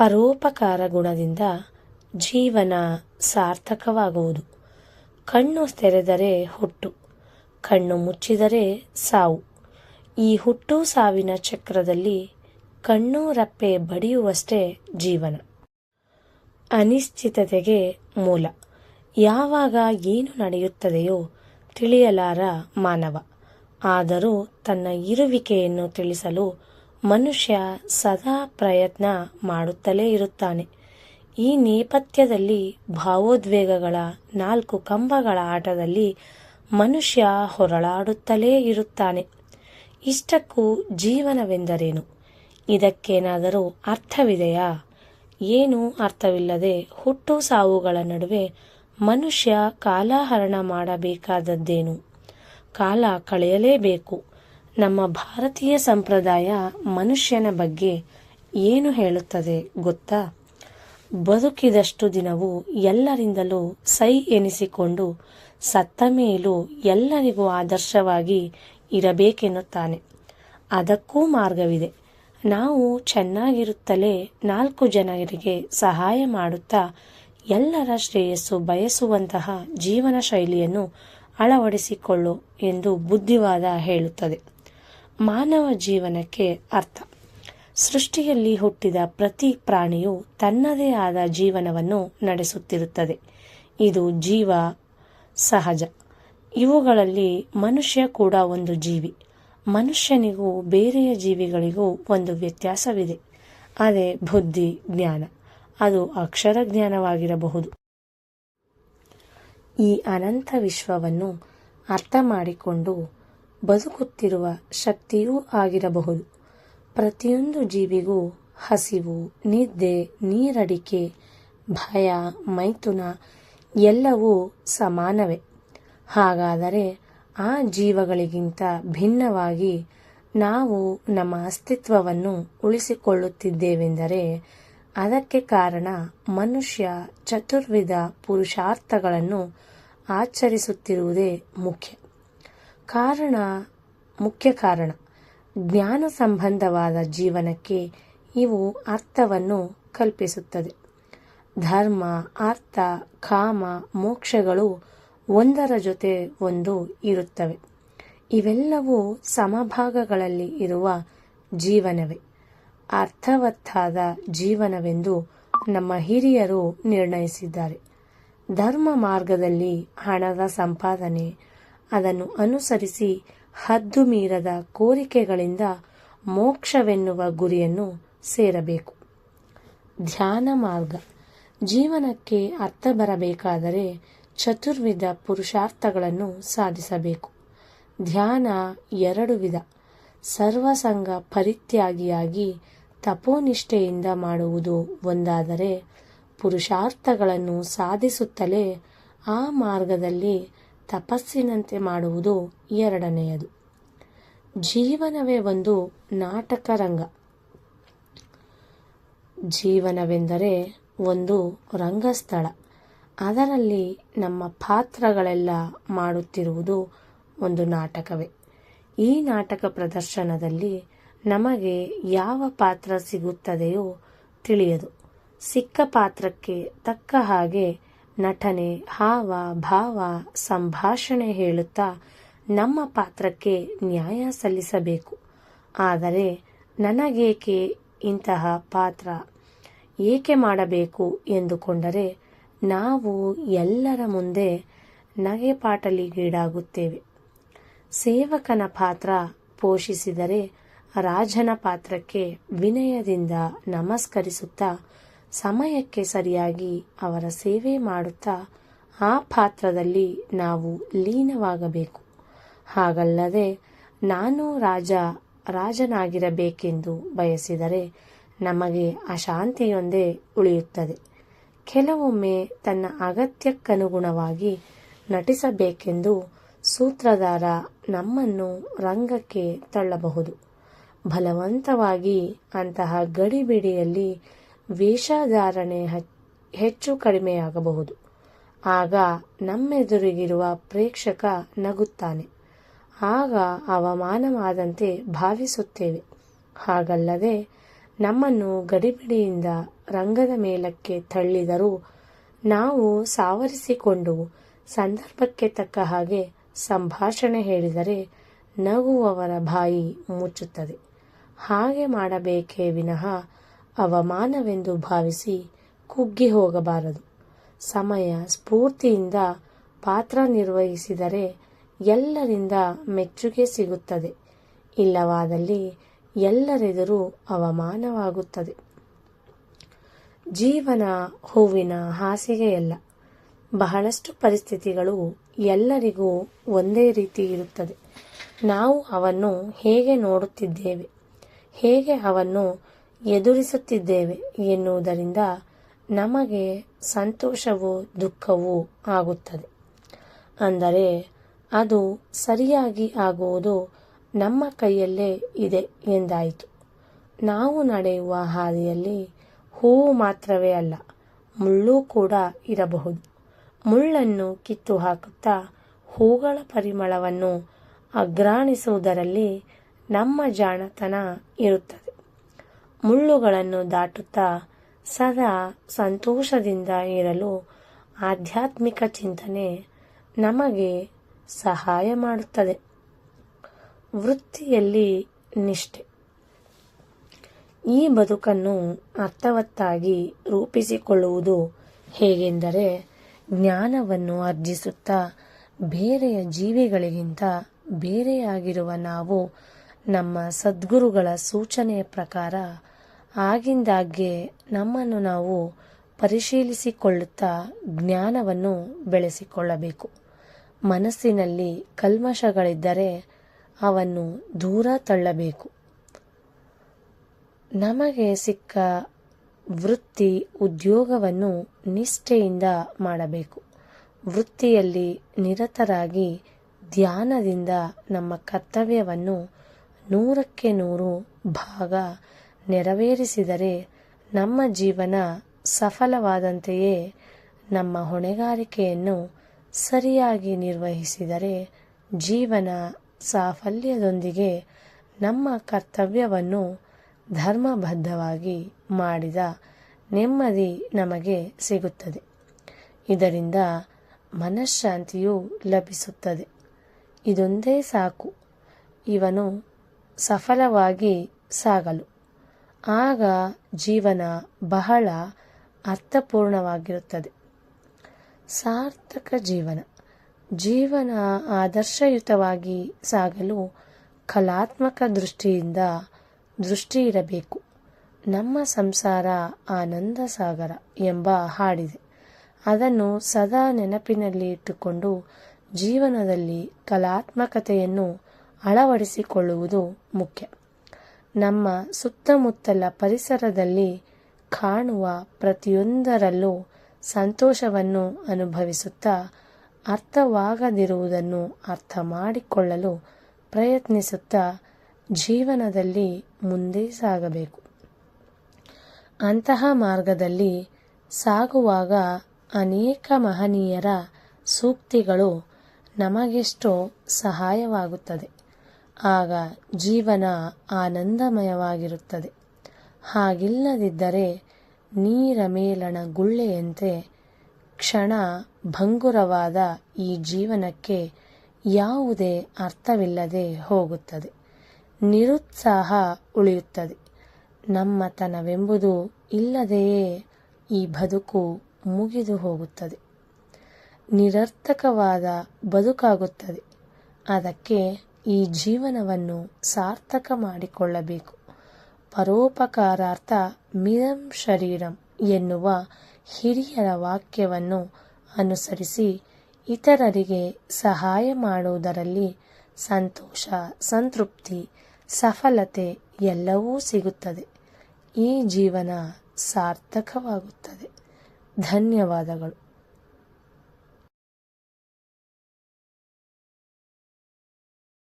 ಪರೋಪಕಾರ ಗುಣದಿಂದ ಜೀವನ ಸಾರ್ಥಕವಾಗುವುದು. ಕಣ್ಣು ತೆರೆದರೆ ಹುಟ್ಟು, ಕಣ್ಣು ಮುಚ್ಚಿದರೆ ಸಾವು. ಈ ಹುಟ್ಟು ಸಾವಿನ ಚಕ್ರದಲ್ಲಿ ಕಣ್ಣು ರಪ್ಪೆ ಬಡಿಯುವಷ್ಟೇ ಜೀವನ. ಅನಿಶ್ಚಿತತೆಗೆ ಮೂಲ. ಯಾವಾಗ ಏನು ನಡೆಯುತ್ತದೆಯೋ ತಿಳಿಯಲಾರ ಮಾನವ. ಆದರೂ ತನ್ನ ಇರುವಿಕೆಯನ್ನು ತಿಳಿಸಲು ಮನುಷ್ಯ ಸದಾ ಪ್ರಯತ್ನ ಮಾಡುತ್ತಲೇ ಇರುತ್ತಾನೆ. ಈ ನೇಪಥ್ಯದಲ್ಲಿ ಭಾವೋದ್ವೇಗಗಳ ನಾಲ್ಕು ಕಂಬಗಳ ಆಟದಲ್ಲಿ ಮನುಷ್ಯ ಹೊರಳಾಡುತ್ತಲೇ ಇರುತ್ತಾನೆ. ಇಷ್ಟಕ್ಕೂ ಜೀವನವೆಂದರೇನು? ಇದಕ್ಕೇನಾದರೂ ಅರ್ಥವಿದೆಯಾ? ಏನೂ ಅರ್ಥವಿಲ್ಲದೆ ಹುಟ್ಟು ಸಾವುಗಳ ನಡುವೆ ಮನುಷ್ಯ ಕಾಲಹರಣ ಮಾಡಬೇಕಾದದ್ದೇನು? ಕಾಲ ಕಳೆಯಲೇಬೇಕು. ನಮ್ಮ ಭಾರತೀಯ ಸಂಪ್ರದಾಯ ಮನುಷ್ಯನ ಬಗ್ಗೆ ಏನು ಹೇಳುತ್ತದೆ ಗೊತ್ತಾ? ಬದುಕಿದಷ್ಟು ದಿನವೂ ಎಲ್ಲರಿಂದಲೂ ಸೈ ಎನಿಸಿಕೊಂಡು ಸತ್ತ ಮೇಲೂ ಎಲ್ಲರಿಗೂ ಆದರ್ಶವಾಗಿ ಇರಬೇಕೆನ್ನುತ್ತಾನೆ. ಅದಕ್ಕೂ ಮಾರ್ಗವಿದೆ. ನಾವು ಚೆನ್ನಾಗಿರುತ್ತಲೇ ನಾಲ್ಕು ಜನರಿಗೆ ಸಹಾಯ ಮಾಡುತ್ತಾ ಎಲ್ಲರ ಶ್ರೇಯಸ್ಸು ಬಯಸುವಂತಹ ಜೀವನ ಶೈಲಿಯನ್ನು ಅಳವಡಿಸಿಕೊಳ್ಳು ಎಂದು ಬುದ್ಧಿವಾದ ಹೇಳುತ್ತದೆ. ಮಾನವ ಜೀವನಕ್ಕೆ ಅರ್ಥ. ಸೃಷ್ಟಿಯಲ್ಲಿ ಹುಟ್ಟಿದ ಪ್ರತಿ ಪ್ರಾಣಿಯು ತನ್ನದೇ ಆದ ಜೀವನವನ್ನು ನಡೆಸುತ್ತಿರುತ್ತದೆ. ಇದು ಜೀವ, ಸಹಜ. ಇವುಗಳಲ್ಲಿ ಮನುಷ್ಯ ಕೂಡ ಒಂದು ಜೀವಿ. ಮನುಷ್ಯನಿಗೂ ಬೇರೆಯ ಜೀವಿಗಳಿಗೂ ಒಂದು ವ್ಯತ್ಯಾಸವಿದೆ. ಅದೇ ಬುದ್ಧಿ, ಜ್ಞಾನ. ಅದು ಅಕ್ಷರ ಜ್ಞಾನವಾಗಿರಬಹುದು. ಈ ಅನಂತ ವಿಶ್ವವನ್ನು ಅರ್ಥ ಮಾಡಿಕೊಂಡು ಬದುಕುತ್ತಿರುವ ಶಕ್ತಿಯೂ ಆಗಿರಬಹುದು. ಪ್ರತಿಯೊಂದು ಜೀವಿಗೂ ಹಸಿವು, ನಿದ್ದೆ, ನೀರಡಿಕೆ, ಭಯ, ಮೈಥುನ ಎಲ್ಲವೂ ಸಮಾನವೇ. ಹಾಗಾದರೆ ಆ ಜೀವಗಳಿಗಿಂತ ಭಿನ್ನವಾಗಿ ನಾವು ನಮ್ಮ ಅಸ್ತಿತ್ವವನ್ನು ಉಳಿಸಿಕೊಳ್ಳುತ್ತಿದ್ದೇವೆಂದರೆ ಅದಕ್ಕೆ ಕಾರಣ ಮನುಷ್ಯ ಚತುರ್ವಿಧ ಪುರುಷಾರ್ಥಗಳನ್ನು ಆಚರಿಸುತ್ತಿರುವುದೇ ಮುಖ್ಯ. ಕಾರಣ, ಮುಖ್ಯ ಕಾರಣ. ಜ್ಞಾನ ಸಂಬಂಧವಾದ ಜೀವನಕ್ಕೆ ಇವು ಅರ್ಥವನ್ನು ಕಲ್ಪಿಸುತ್ತದೆ. ಧರ್ಮ, ಅರ್ಥ, ಕಾಮ, ಮೋಕ್ಷಗಳು ಒಂದರ ಜೊತೆ ಒಂದು ಇರುತ್ತವೆ. ಇವೆಲ್ಲವೂ ಸಮಭಾಗಗಳಲ್ಲಿ ಇರುವ ಜೀವನವೇ. ಅರ್ಥವತ್ತಾದ ಜೀವನವೆಂದು ನಮ್ಮ ಹಿರಿಯರು ನಿರ್ಣಯಿಸಿದ್ದಾರೆ. ಧರ್ಮ ಮಾರ್ಗದಲ್ಲಿ ಹಣದ ಸಂಪಾದನೆ ಅದನ್ನು ಅನುಸರಿಸಿ ಹದ್ದು ಮೀರದ ಕೋರಿಕೆಗಳಿಂದ ಮೋಕ್ಷವೆನ್ನುವ ಗುರಿಯನ್ನು ಸೇರಬೇಕು. ಧ್ಯಾನ ಮಾರ್ಗ. ಜೀವನಕ್ಕೆ ಅರ್ಥ ಬರಬೇಕಾದರೆ ಚತುರ್ವಿಧ ಪುರುಷಾರ್ಥಗಳನ್ನು ಸಾಧಿಸಬೇಕು. ಧ್ಯಾನ ಎರಡು ವಿಧ. ಸರ್ವಸಂಗ ಪರಿತ್ಯಾಗಿಯಾಗಿ ತಪೋನಿಷ್ಠೆಯಿಂದ ಮಾಡುವುದು ಒಂದಾದರೆ ಪುರುಷಾರ್ಥಗಳನ್ನು ಸಾಧಿಸುತ್ತಲೇ ಆ ಮಾರ್ಗದಲ್ಲಿ ತಪಸ್ಸಿನಂತೆ ಮಾಡುವುದು ಎರಡನೆಯದು. ಜೀವನವೇ ಒಂದು ನಾಟಕ ರಂಗ. ಜೀವನವೆಂದರೆ ಒಂದು ರಂಗಸ್ಥಳ. ಅದರಲ್ಲಿ ನಮ್ಮ ಪಾತ್ರಗಳೆಲ್ಲ ಮಾಡುತ್ತಿರುವುದು ಒಂದು ನಾಟಕವೇ. ಈ ನಾಟಕ ಪ್ರದರ್ಶನದಲ್ಲಿ ನಮಗೆ ಯಾವ ಪಾತ್ರ ಸಿಗುತ್ತದೆಯೋ ತಿಳಿಯದು. ಸಿಕ್ಕ ಪಾತ್ರಕ್ಕೆ ತಕ್ಕ ಹಾಗೆ ನಟನೆ, ಹಾವ, ಭಾವ, ಸಂಭಾಷಣೆ ಹೇಳುತ್ತಾ ನಮ್ಮ ಪಾತ್ರಕ್ಕೆ ನ್ಯಾಯ ಸಲ್ಲಿಸಬೇಕು. ಆದರೆ ನನಗೇಕೆ ಇಂತಹ ಪಾತ್ರ? ಏಕೆ ಮಾಡಬೇಕು ಎಂದುಕೊಂಡರೆ ನಾವು ಎಲ್ಲರ ಮುಂದೆ ನಗೆಪಾಟಲಿಗೀಡಾಗುತ್ತೇವೆ. ಸೇವಕನ ಪಾತ್ರ ಪೋಷಿಸಿದರೆ ರಾಜನ ಪಾತ್ರಕ್ಕೆ ವಿನಯದಿಂದ ನಮಸ್ಕರಿಸುತ್ತಾ ಸಮಯಕ್ಕೆ ಸರಿಯಾಗಿ ಅವರ ಸೇವೆ ಮಾಡುತ್ತಾ ಆ ಪಾತ್ರದಲ್ಲಿ ನಾವು ಲೀನವಾಗಬೇಕು. ಹಾಗಲ್ಲದೆ ನಾನು ರಾಜ, ರಾಜನಾಗಿರಬೇಕೆಂದು ಬಯಸಿದರೆ ನಮಗೆ ಅಶಾಂತಿಯೊಂದೇ ಉಳಿಯುತ್ತದೆ. ಕೆಲವೊಮ್ಮೆ ತನ್ನ ಅಗತ್ಯಕ್ಕನುಗುಣವಾಗಿ ನಟಿಸಬೇಕೆಂದು ಸೂತ್ರಧಾರ ನಮ್ಮನ್ನು ರಂಗಕ್ಕೆ ತಳ್ಳಬಹುದು. ಬಲವಂತವಾಗಿ ಅಂತಹ ಗಡಿಬಿಡಿಯಲ್ಲಿ ವೇಷಧಾರಣೆ ಹೆಚ್ಚು ಕಡಿಮೆಯಾಗಬಹುದು. ಆಗ ನಮ್ಮೆದುರಿಗಿರುವ ಪ್ರೇಕ್ಷಕ ನಗುತ್ತಾನೆ. ಆಗ ಅವಮಾನವಾದಂತೆ ಭಾವಿಸುತ್ತೇವೆ. ಹಾಗಲ್ಲದೆ ನಮ್ಮನ್ನು ಗಡಿಬಿಡಿಯಿಂದ ರಂಗದ ಮೇಲಕ್ಕೆ ತಳ್ಳಿದರೂ ನಾವು ಸಾವರಿಸಿಕೊಂಡು ಸಂದರ್ಭಕ್ಕೆ ತಕ್ಕ ಹಾಗೆ ಸಂಭಾಷಣೆ ಹೇಳಿದರೆ ನಗುವವರ ಬಾಯಿ ಮುಚ್ಚುತ್ತದೆ. ಹಾಗೆ ಮಾಡಬೇಕೇ ವಿನಃ ಅವಮಾನವೆಂದು ಭಾವಿಸಿ ಕುಗ್ಗಿ ಹೋಗಬಾರದು. ಸಮಯ ಸ್ಫೂರ್ತಿಯಿಂದ ಪಾತ್ರ ನಿರ್ವಹಿಸಿದರೆ ಎಲ್ಲರಿಂದ ಮೆಚ್ಚುಗೆ ಸಿಗುತ್ತದೆ. ಇಲ್ಲವಾದಲ್ಲಿ ಎಲ್ಲರೆದುರು ಅವಮಾನವಾಗುತ್ತದೆ. ಜೀವನ ಹೂವಿನ ಹಾಸಿಗೆಯಲ್ಲ. ಬಹಳಷ್ಟು ಪರಿಸ್ಥಿತಿಗಳು ಎಲ್ಲರಿಗೂ ಒಂದೇ ರೀತಿ ಇರುತ್ತದೆ. ನಾವು ಅವನ್ನು ಹೇಗೆ ನೋಡುತ್ತಿದ್ದೇವೆ? ಹೇಗೆ ಅವನ್ನು ಎದುರಿಸುತ್ತಿದ್ದೇವೆ ಎನ್ನುವುದರಿಂದ ನಮಗೆ ಸಂತೋಷವೂ ದುಃಖವೂ ಆಗುತ್ತದೆ. ಅಂದರೆ ಅದು ಸರಿಯಾಗಿ ಆಗುವುದು ನಮ್ಮ ಕೈಯಲ್ಲೇ ಇದೆ ಎಂದಾಯಿತು. ನಾವು ನಡೆಯುವ ಹಾದಿಯಲ್ಲಿ ಹೂವು ಮಾತ್ರವೇ ಅಲ್ಲ, ಮುಳ್ಳು ಕೂಡ ಇರಬಹುದು. ಮುಳ್ಳನ್ನು ಕಿತ್ತು ಹಾಕುತ್ತಾ ಹೂಗಳ ಪರಿಮಳವನ್ನು ಅಗ್ರಾಣಿಸುವುದರಲ್ಲಿ ನಮ್ಮ ಜಾಣತನ ಇರುತ್ತದೆ. ಮುಳ್ಳುಗಳನ್ನು ದಾಟುತ್ತಾ ಸದಾ ಸಂತೋಷದಿಂದ ಇರಲು ಆಧ್ಯಾತ್ಮಿಕ ಚಿಂತನೆ ನಮಗೆ ಸಹಾಯ ಮಾಡುತ್ತದೆ. ವೃತ್ತಿಯಲ್ಲಿ ನಿಷ್ಠೆ. ಈ ಬದುಕನ್ನು ಅರ್ಥವತ್ತಾಗಿ ರೂಪಿಸಿಕೊಳ್ಳುವುದು ಹೇಗೆಂದರೆ ಜ್ಞಾನವನ್ನು ಅರ್ಜಿಸುತ್ತಾ ಬೇರೆಯ ಜೀವಿಗಳಿಗಿಂತ ಬೇರೆಯಾಗಿರುವ ನಾವು ನಮ್ಮ ಸದ್ಗುರುಗಳ ಸೂಚನೆಯ ಪ್ರಕಾರ ಆಗಿಂದಾಗ್ಗೆ ನಮ್ಮನ್ನು ನಾವು ಪರಿಶೀಲಿಸಿಕೊಳ್ಳುತ್ತಾ ಜ್ಞಾನವನ್ನು ಬೆಳೆಸಿಕೊಳ್ಳಬೇಕು. ಮನಸ್ಸಿನಲ್ಲಿ ಕಲ್ಮಶಗಳಿದ್ದರೆ ಅವನ್ನು ದೂರ ತಳ್ಳಬೇಕು. ನಮಗೆ ಸಿಕ್ಕ ವೃತ್ತಿ ಉದ್ಯೋಗವನ್ನು ನಿಷ್ಠೆಯಿಂದ ಮಾಡಬೇಕು. ವೃತ್ತಿಯಲ್ಲಿ ನಿರತರಾಗಿ ಧ್ಯಾನದಿಂದ ನಮ್ಮ ಕರ್ತವ್ಯವನ್ನು ನೂರಕ್ಕೆ ನೂರು ಭಾಗ ನೆರವೇರಿಸಿದರೆ ನಮ್ಮ ಜೀವನ ಸಫಲವಾದಂತೆಯೇ ನಮ್ಮ ಹೊಣೆಗಾರಿಕೆಯನ್ನು ಸರಿಯಾಗಿ ನಿರ್ವಹಿಸಿದರೆ ಜೀವನ ಸಾಫಲ್ಯದೊಂದಿಗೆ ನಮ್ಮ ಕರ್ತವ್ಯವನ್ನು ಧರ್ಮಬದ್ಧವಾಗಿ ಮಾಡಿದ ನೆಮ್ಮದಿ ನಮಗೆ ಸಿಗುತ್ತದೆ. ಇದರಿಂದ ಮನಃಶಾಂತಿಯು ಲಭಿಸುತ್ತದೆ. ಇದೊಂದೇ ಸಾಕು. ಇವನು ಸಫಲವಾಗಿ ಸಾಗಲು. ಆಗ ಜೀವನ ಬಹಳ ಅರ್ಥಪೂರ್ಣವಾಗಿರುತ್ತದೆ. ಸಾರ್ಥಕ ಜೀವನ. ಜೀವನ ಆದರ್ಶಯುತವಾಗಿ ಸಾಗಲು ಕಲಾತ್ಮಕ ದೃಷ್ಟಿಯಿಂದ ದೃಷ್ಟಿ ಇರಬೇಕು. ನಮ್ಮ ಸಂಸಾರ ಆನಂದ ಸಾಗರ ಎಂಬ ಹಾಡಿದೆ. ಅದನ್ನು ಸದಾ ನೆನಪಿನಲ್ಲಿ ಇಟ್ಟುಕೊಂಡು ಜೀವನದಲ್ಲಿ ಕಲಾತ್ಮಕತೆಯನ್ನು ಅಳವಡಿಸಿಕೊಳ್ಳುವುದು ಮುಖ್ಯ. ನಮ್ಮ ಸುತ್ತಮುತ್ತಲ ಪರಿಸರದಲ್ಲಿ ಕಾಣುವ ಪ್ರತಿಯೊಂದರಲ್ಲೂ ಸಂತೋಷವನ್ನು ಅನುಭವಿಸುತ್ತಾ ಅರ್ಥವಾಗದಿರುವುದನ್ನು ಅರ್ಥ ಮಾಡಿಕೊಳ್ಳಲು ಪ್ರಯತ್ನಿಸುತ್ತಾ ಜೀವನದಲ್ಲಿ ಮುಂದೆ ಸಾಗಬೇಕು. ಅಂತಹ ಮಾರ್ಗದಲ್ಲಿ ಸಾಗುವಾಗ ಅನೇಕ ಮಹನೀಯರ ಸೂಕ್ತಿಗಳು ನಮಗೆಷ್ಟೋ ಸಹಾಯವಾಗುತ್ತದೆ. ಆಗ ಜೀವನ ಆನಂದಮಯವಾಗಿರುತ್ತದೆ. ಹಾಗಿಲ್ಲದಿದ್ದರೆ ನೀರ ಮೇಲಣ ಗುಳ್ಳೆಯಂತೆ ಕ್ಷಣ ಭಂಗುರವಾದ ಈ ಜೀವನಕ್ಕೆ ಯಾವುದೇ ಅರ್ಥವಿಲ್ಲದೆ ಹೋಗುತ್ತದೆ. ನಿರುತ್ಸಾಹ ಉಳಿಯುತ್ತದೆ. ನಮ್ಮತನವೆಂಬುದು ಇಲ್ಲದೆಯೇ ಈ ಬದುಕು ಮುಗಿದು ಹೋಗುತ್ತದೆ. ನಿರರ್ಥಕವಾದ ಬದುಕಾಗುತ್ತದೆ. ಅದಕ್ಕೆ ಈ ಜೀವನವನ್ನು ಸಾರ್ಥಕ ಮಾಡಿಕೊಳ್ಳಬೇಕು. ಪರೋಪಕಾರಾರ್ಥ ಮಿದಂ ಶರೀರಂ ಎನ್ನುವ ಹಿರಿಯರ ವಾಕ್ಯವನ್ನು ಅನುಸರಿಸಿ ಇತರರಿಗೆ ಸಹಾಯ ಮಾಡುವುದರಲ್ಲಿ ಸಂತೋಷ, ಸಂತೃಪ್ತಿ, ಸಫಲತೆ ಎಲ್ಲವೂ ಸಿಗುತ್ತದೆ. ಈ ಜೀವನ ಸಾರ್ಥಕವಾಗುತ್ತದೆ. ಧನ್ಯವಾದಗಳು.